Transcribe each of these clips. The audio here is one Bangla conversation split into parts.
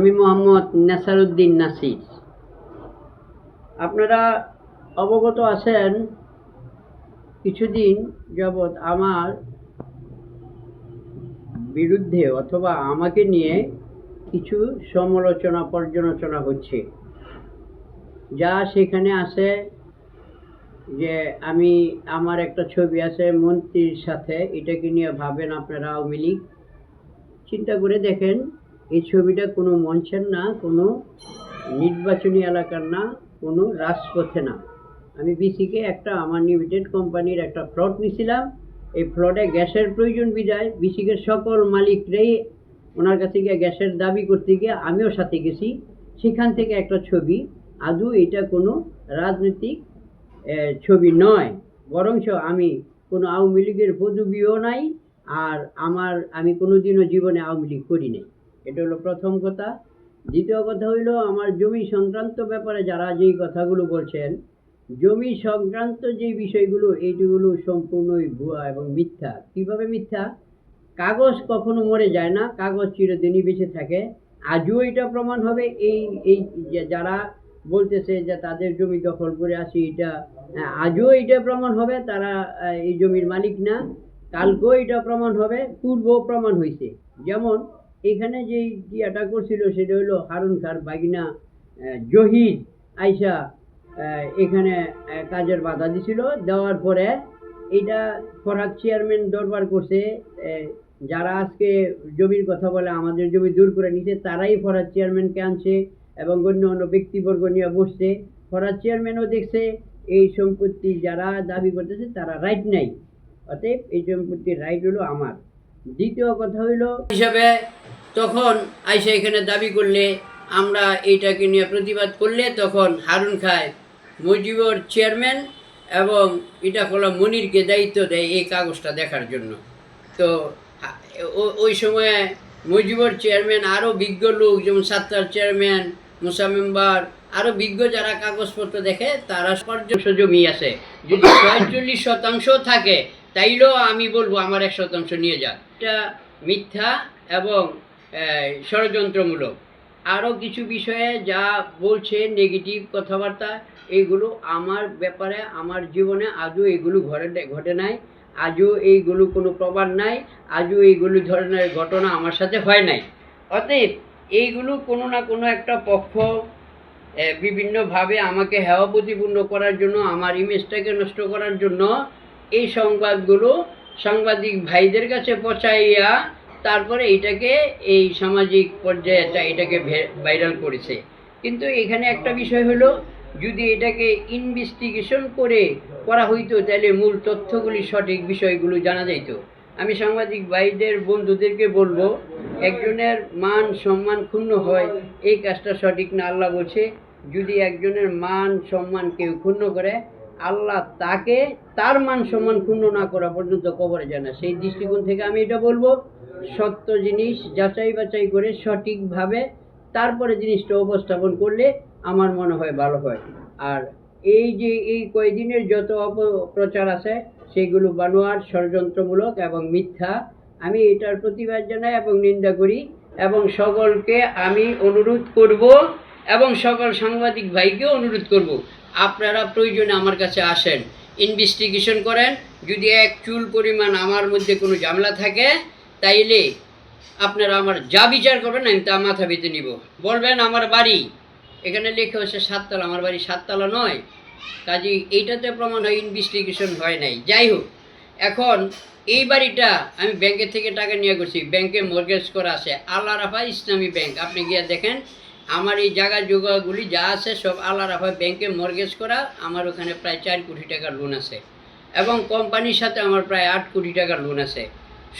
আমি মোহাম্মদ নেসারুদ্দিন নাসির। আপনারা অবগত আছেন কিছুদিন যাবৎ আমার বিরুদ্ধে অথবা আমাকে নিয়ে কিছু সমালোচনা, পর্যালোচনা হচ্ছে। যা সেখানে আছে যে আমি, আমার একটা ছবি আছে মন্ত্রীর সাথে। এটাকে নিয়ে ভাবেন আপনারা আওয়ামী লীগ। চিন্তা করে দেখেন এই ছবিটা কোনো মঞ্চের না, কোনো নির্বাচনী এলাকার না, কোনো রাজপথে না। আমি বিসিকে একটা, আমার লিমিটেড কোম্পানির একটা প্লট নিয়েছিলাম এই ফ্লটে গ্যাসের প্রয়োজন বিদায়। বিসিকের সকল মালিকরাই ওনার কাছে গিয়ে গ্যাসের দাবি করতে গিয়ে আমিও সাথে গেছি। সেখান থেকে একটা ছবি। আদৌ এটা কোনো রাজনৈতিক ছবি নয়। বরঞ্চ আমি কোনো আওয়ামী লীগের পদবিও নাই, আর আমার, আমি কোনোদিনও জীবনে আওয়ামী লীগ করি নাই। এটা হলো প্রথম কথা। দ্বিতীয় কথা হইল আমার জমি সংক্রান্ত ব্যাপারে যারা যেই কথাগুলো বলছেন জমি সংক্রান্ত যে বিষয়গুলো এইগুলো সম্পূর্ণই ভুয়া এবং মিথ্যা। কীভাবে মিথ্যা? কাগজ কখনো মরে যায় না কাগজ চিরদিনই বেঁচে থাকে। আজও এটা প্রমাণ হবে এই এই যারা বলতেছে যে তাদের জমি দখল করে আসি এটা হ্যাঁ, আজও এটা প্রমাণ হবে তারা এই জমির মালিক না। কালকেও এটা প্রমাণ হবে পূর্বও প্রমাণ হয়েছে যেমন এখানে যে ইয়েটা করছিল সেটা হলো হারুন খার বাগিনা জহিদ আইসা এখানে কাজের বাধা দিছিল। দেওয়ার পরে এটা ফরহাদ চেয়ারম্যান দরবার করছে যারা আজকে জমির কথা বলে, আমাদের জমি দূর করে নিছে, তারাই ফরহাদ চেয়ারম্যানকে আনছে এবং অন্য অন্য ব্যক্তিবর্গ নিয়ে বসছে। ফরহাদ চেয়ারম্যানও দেখছে এই সম্পত্তি যারা দাবি করতেছে, তারা রাইট নাই। অতএব এই সম্পত্তির রাইট হলো আমার। দ্বিতীয় কথা হইল, হিসাবে তখন আইসা এখানে দাবি করলে, আমরা এইটাকে নিয়ে প্রতিবাদ করলে তখন হারুন খায়। মুজিবর চেয়ারম্যান এবং এটা হলো মনিরকে দায়িত্ব দেয় এই কাগজটা দেখার জন্য। তো ওই সময়ে মুজিবর চেয়ারম্যান আরও বিজ্ঞ লোক, যেমন সাত্তার চেয়ারম্যান, মুসা মেম্বার আরও বিজ্ঞ যারা কাগজপত্র দেখে, তারা পর্যন্ত জমি আছে যদি ছয়চল্লিশ শতাংশ থাকে, তাইলেও আমি বলব আমার এক শতাংশ নিয়ে যান। এটা মিথ্যা এবং ষড়যন্ত্রমূলক। আরও কিছু বিষয়ে যা বলছে নেগেটিভ কথাবার্তা এইগুলো আমার ব্যাপারে, আমার জীবনে আজও এগুলো ঘটে ঘটে নাই। আজও এইগুলো কোনো প্রমাণ নাই। আজও এইগুলো ধরনের ঘটনা আমার সাথে হয় নাই। অতএব এইগুলো কোনো না কোনো একটা পক্ষ বিভিন্নভাবে আমাকে হেওয়া প্রতিপূর্ণ করার জন্য, আমার ইমেজটাকে নষ্ট করার জন্য এই সংবাদগুলো সাংবাদিক ভাইদের কাছে পৌঁছাইয়া তারপরে এটাকে এই সামাজিক পর্যায়ে এটা- এটাকে ভাইরাল করেছে। কিন্তু এখানে একটা বিষয় হলো, যদি এটাকে ইনভেস্টিগেশন করে করা হইতো, তাহলে মূল তথ্যগুলি সঠিক বিষয়গুলো জানা যাইত। আমি সাংবাদিক ভাইদের বন্ধুদেরকে বলব, একজনের মান সম্মান ক্ষুণ্ণ হয়, এই কাজটা সঠিক না, আল্লাহ বলছে, যদি একজনের মান সম্মান কেউ ক্ষুণ্ণ করে আল্লাহ তাকে তার মান সম্মান ক্ষুণ্ণ না করা পর্যন্ত কবরে যায় না। সেই দৃষ্টিকোণ থেকে আমি এটা বলব, সত্য জিনিস যাচাই বাছাই করে সঠিকভাবে তারপরে জিনিসটা উপস্থাপন করলে আমার মনে হয় ভালো হয়। আর এই যে এই কয়দিনের যত অপপ্রচার আছে, সেগুলো বানোয়ার, ষড়যন্ত্রমূলক এবং মিথ্যা, আমি এটার প্রতিবাদ জানাই এবং নিন্দা করি এবং সকলকে আমি অনুরোধ করব এবং সকল সাংবাদিক ভাইকেও অনুরোধ করব আপনারা প্রয়োজনে আমার কাছে আসেন ইনভেস্টিগেশন করেন। যদি এক চুল পরিমাণ আমার মধ্যে কোনো ঝামেলা থাকে, তাইলে আপনারা আমার যা বিচার করবেন, আমি তা মাথা পেতে নিব। বলবেন, আমার বাড়ি। এখানে লেখা হচ্ছে সাততলা। আমার বাড়ি সাততলা নয়। কাজে এইটাতে প্রমাণ হয় ইনভেস্টিগেশন হয় নাই। যাই হোক, এখন এই বাড়িটা আমি ব্যাংকের থেকে টাকা নিয়ে করছি ব্যাংকে মর্গেজ করা আছে। আল্লাহ রাফা ইসলামী ব্যাংক। আপনি গিয়ে দেখেন আমার এই জায়গা জোগাগুলি যা আছে সব আলাদা হয়। ব্যাংকে মর্গেজ করা, আমার ওখানে প্রায় চার কোটি টাকার লোন আছে। এবং কোম্পানির সাথে আমার প্রায় আট কোটি টাকার লোন আছে।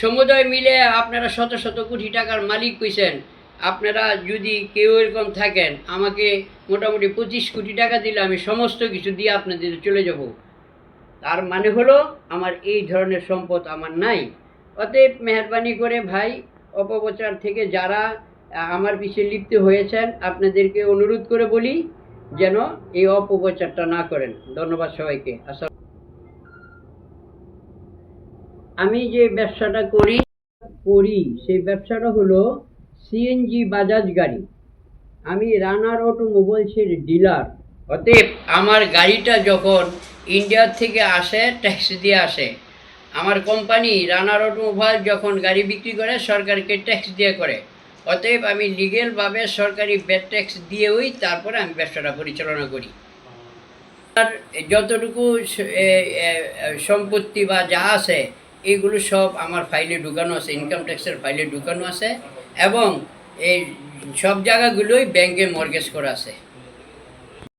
সমুদয় মিলে আপনারা শত শত কোটি টাকার মালিক কইছেন আপনারা যদি কেউ এরকম থাকেন, আমাকে মোটামুটি পঁচিশ কোটি টাকা দিলে আমি সমস্ত কিছু দিয়ে আপনাদের চলে যাব। তার মানে হলো, আমার এই ধরনের সম্পদ আমার নাই। অতএব মেহরবানি করে ভাই, অপপ্রচার থেকে যারা আমার পিছিয়ে লিপ্ত হয়েছেন, আপনাদেরকে অনুরোধ করে বলি যেন এই অপপ্রচারটা না করেন। ধন্যবাদ সবাইকে। আসসালাম আমি যে ব্যবসাটা করি করি, সেই ব্যবসাটা হলো সিএনজি বাজাজ গাড়ি। আমি রানার অটোমোবাইলসের ডিলার। অতএব আমার গাড়িটা যখন ইন্ডিয়া থেকে আসে, ট্যাক্স দিয়ে আসে, আমার কোম্পানি রানার অটোমোবাইল যখন গাড়ি বিক্রি করে, সরকারকে ট্যাক্স দিয়ে করে। অতএব আমি লিগেলভাবে সরকারি ব্যাট ট্যাক্স দিয়েই তারপরে আমি ব্যবসাটা পরিচালনা করি। আর যতটুকু সম্পত্তি বা যা আছে এইগুলো সব আমার ফাইলে ঢুকানো আছে ইনকাম ট্যাক্সের ফাইলে ঢুকানো আছে এবং এই সব জায়গাগুলোই ব্যাংকে মর্গেজ করা আছে।